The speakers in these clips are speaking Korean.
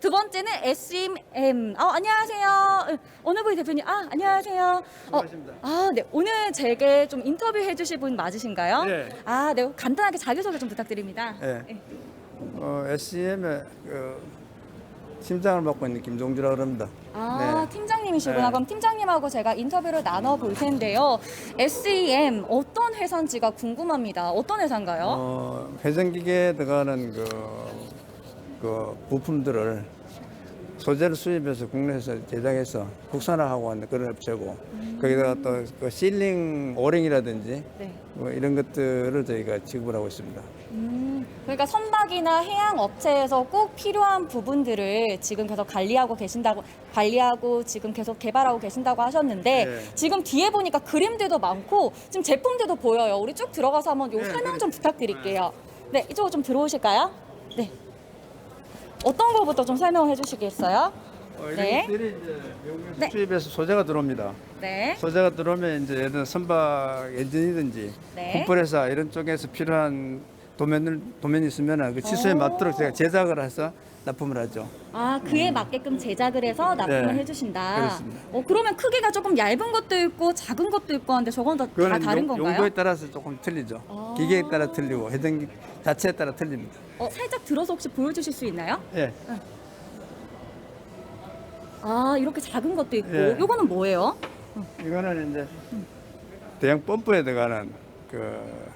두 번째는 SMM. 아, 안녕하세요. 분이 대표님? 아, 안녕하세요. 어, 아, 네. 오늘 제게 좀 인터뷰 해 주실 분 맞으신가요? 네. 아, 네. 간단하게 자기소개 좀 부탁드립니다. 네. 예. 어, SCM의 그 팀장을 맡고 있는 김종주라고 합니다. 아, 네. 팀장님이시구나. 네. 그럼 팀장님하고 제가 인터뷰를 나눠볼 텐데요. SEM 어떤 회사인지가 궁금합니다. 어떤 회사인가요? 어, 회전기계에 들어가는 그, 그 부품들을 소재를 수입해서 국내에서 제작해서 국산화하고 하는 그런 업체고 거기다가 또 그 실링 오링이라든지 네. 뭐 이런 것들을 저희가 지급을 하고 있습니다. 음, 그러니까 선박이나 해양 업체에서 꼭 필요한 부분들을 지금 계속 관리하고 계신다고 관리하고 지금 계속 개발하고 계신다고 하셨는데 네. 지금 뒤에 보니까 그림들도 많고 지금 제품들도 보여요. 우리 쭉 들어가서 한번 요 네, 설명 네. 좀 부탁드릴게요. 네, 이쪽으로 좀 들어오실까요? 네. 어떤 거부터 좀 설명해 주시겠어요? 어, 네. 이제 외국에서 네. 수입해서 소재가 들어옵니다. 네. 소재가 들어오면 이제 예를 들어 선박 엔진이든지 네. 컴프레서 이런 쪽에서 필요한 도면을 도면이 있으면 그 치수에 오. 맞도록 제가 제작을 해서 납품을 하죠. 아, 그에 맞게끔 제작을 해서 납품을 네, 해주신다. 그렇습니다. 어, 그러면 크기가 조금 얇은 것도 있고 작은 것도 있고 한데 저건 다, 다 다른 용, 건가요? 용도에 따라서 조금 틀리죠. 아. 기계에 따라 틀리고 해전기 자체에 따라 틀립니다. 어, 살짝 들어서 혹시 보여주실 수 있나요? 예. 아, 이렇게 작은 것도 있고. 예. 요거는 뭐예요? 이거는 이제 대형 펌프에 들어가는 그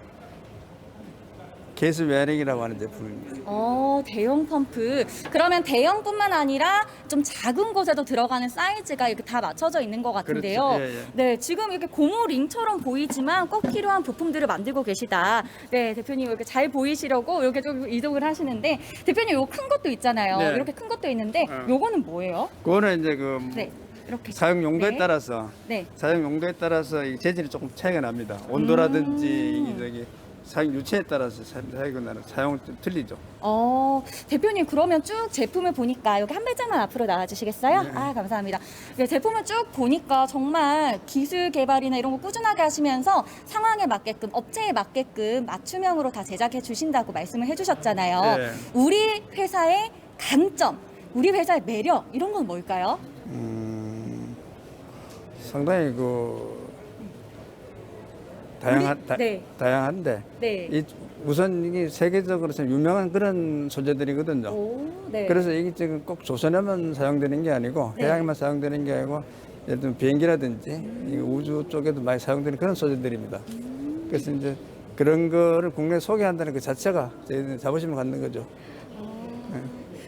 게스 웨어링이라고 하는 제품입니다. 어, 대형 펌프. 그러면 대형뿐만 아니라 좀 작은 곳에도 들어가는 사이즈가 이렇게 다 맞춰져 있는 것 같은데요. 그렇죠. 예, 예. 네, 지금 이렇게 고무 링처럼 보이지만 꼭 필요한 부품들을 만들고 계시다. 네, 대표님 이렇게 잘 보이시려고 이렇게 좀 이동을 하시는데 대표님 요 큰 것도 있잖아요. 네. 이렇게 큰 것도 있는데 어. 요거는 뭐예요? 그거는 이제 그 네, 이렇게. 사용 용도에 네. 따라서 네. 사용 용도에 따라서 이 재질이 조금 차이가 납니다. 온도라든지 음. 이 저기 사용 유체에 따라서 사- 사용이 나는 사용은 좀 틀리죠. 어, 대표님 그러면 쭉 제품을 보니까 여기 한 발짝만 앞으로 나와주시겠어요? 네. 아 감사합니다. 네, 제품을 쭉 보니까 정말 기술 개발이나 이런 거 꾸준하게 하시면서 상황에 맞게끔 업체에 맞게끔 맞춤형으로 다 제작해 주신다고 말씀을 해주셨잖아요. 네. 우리 회사의 강점, 우리 회사의 매력 이런 건 뭘까요? 음, 상당히 그 다양한 다, 네. 다양한데 네. 이 우선 이게 세계적으로 좀 유명한 그런 소재들이거든요. 오, 네. 그래서 이게 지금 꼭 조선에만 사용되는 게 아니고 네. 해양에만 사용되는 게 아니고 예를 들면 비행기라든지 이 우주 쪽에도 많이 사용되는 그런 소재들입니다. 그래서 이제 그런 거를 국내에 소개한다는 그 자체가 저희는 자부심을 갖는 거죠.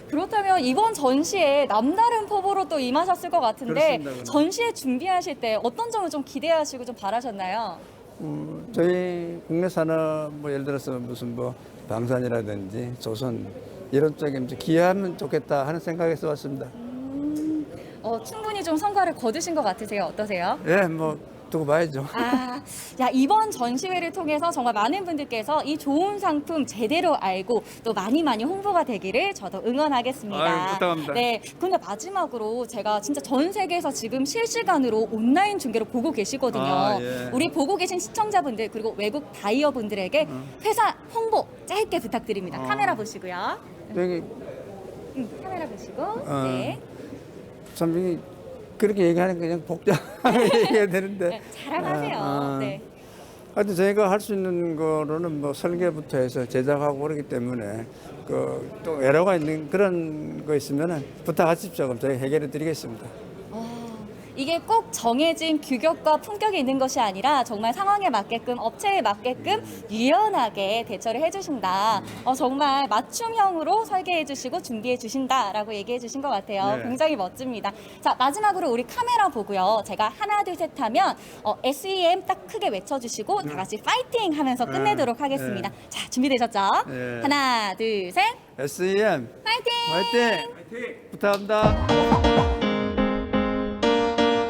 그렇다면 이번 전시에 남다른 포부로 또 임하셨을 것 같은데 그렇습니다. 전시회 준비하실 때 어떤 점을 좀 기대하시고 좀 바라셨나요? 음, 저희 국내 산업 뭐 예를 들어서 무슨 뭐 방산이라든지 조선 이런 쪽에 이제 기여하면 좋겠다 하는 생각에서 왔습니다. 어, 충분히 좀 성과를 거두신 것 같으세요. 어떠세요? 예, 뭐 두고 봐야죠. 아, 야, 이번 전시회를 통해서 정말 많은 분들께서 이 좋은 상품 제대로 알고 또 많이 많이 홍보가 되기를 저도 응원하겠습니다. 아유, 부탁합니다. 네. 근데 마지막으로 제가 진짜 전 세계에서 지금 실시간으로 온라인 중계로 보고 계시거든요. 아, 예. 우리 보고 계신 시청자분들 그리고 외국 바이어 분들에게 회사 홍보 짧게 부탁드립니다. 어. 카메라 보시고요. 음, 카메라 보시고. 어. 네. 참 이게 그렇게 얘기하는 거 그냥 복잡하게 얘기해야 되는데. 네, 자랑하세요. 아, 아. 네. 하여튼 저희가 할 수 있는 거로는 뭐 설계부터 해서 제작하고 그러기 때문에 그또 애로가 있는 그런 거 있으면은 부탁하십시오. 그럼 저희 해결해 드리겠습니다. 어, 이게 꼭 정해진 규격과 품격이 있는 것이 아니라 정말 상황에 맞게끔 업체에 맞게끔 유연하게 대처를 해주신다. 어, 정말 맞춤형으로 설계해 주시고 준비해 주신다라고 얘기해 주신 것 같아요. 네. 굉장히 멋집니다. 자 마지막으로 우리 카메라 보고요. 제가 하나 둘 셋 하면 어, SEM 딱 크게 외쳐주시고 다 같이 파이팅 하면서 네. 끝내도록 하겠습니다. 네. 자 준비되셨죠? 네. 하나 둘 셋 SEM 파이팅! 화이팅! 부탁합니다.